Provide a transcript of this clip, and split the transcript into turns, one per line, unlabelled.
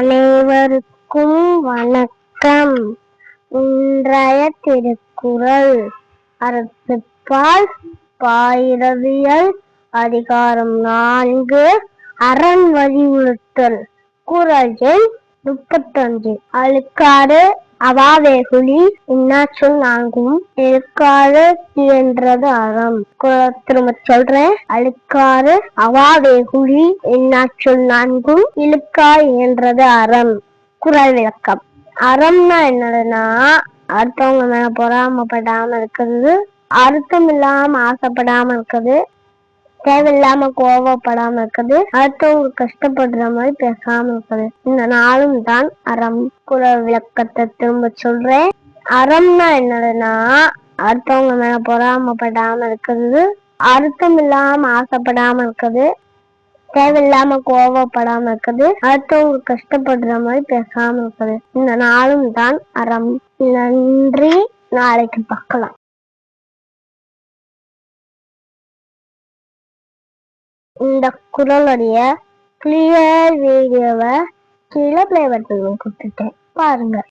அனைவருக்கும் வணக்கம். இன்றைய திருக்குறள் அறத்துப்பால் பாயிரவியல் அதிகாரம் நான்கு அரண் வலியுறுத்தல் குரல் எண் முப்பத்தஞ்சு அழுக்காறு அவாவேகுலி இன்னாச்சொல் நான்கும் எழுக்காறு என்றது அறம். திரும்ப சொல்றேன். அழுக்காறு அவாவேகுலி இன்னாச்சொல் நான்கும் இழுக்காய் என்றது அறம். குரல் விளக்கம். அறம்னா என்னதுன்னா அடுத்தவங்க மேல பொறாமப்படாம இருக்கிறது அர்த்தம் இல்லாம ஆசைப்படாம இருக்குது தேவையில்லாம கோவப்படாம இருக்குது. அடுத்தவங்க கஷ்டப்படுற மாதிரி பேசாம இருக்குது. இந்த நாளும் தான் அறம். குறள் விளக்கத்தை திரும்ப சொல்றேன். அறம்னா என்னதுன்னா அடுத்தவங்க மேல பொறாமப்படாம இருக்கிறது அர்த்தம் இல்லாம ஆசைப்படாம இருக்குது. தேவையில்லாம கோவப்படாம இருக்குது. அடுத்தவங்க கஷ்டப்படுற மாதிரி பேசாம இருக்குது. இந்த நாளும் தான் அறம். நன்றி. நாளைக்கு பார்க்கலாம். இந்த குரலுடைய கிளியர் வீடியோவை கீழே பிளே பட்டன் கொடுத்துட்டேன். பாருங்க.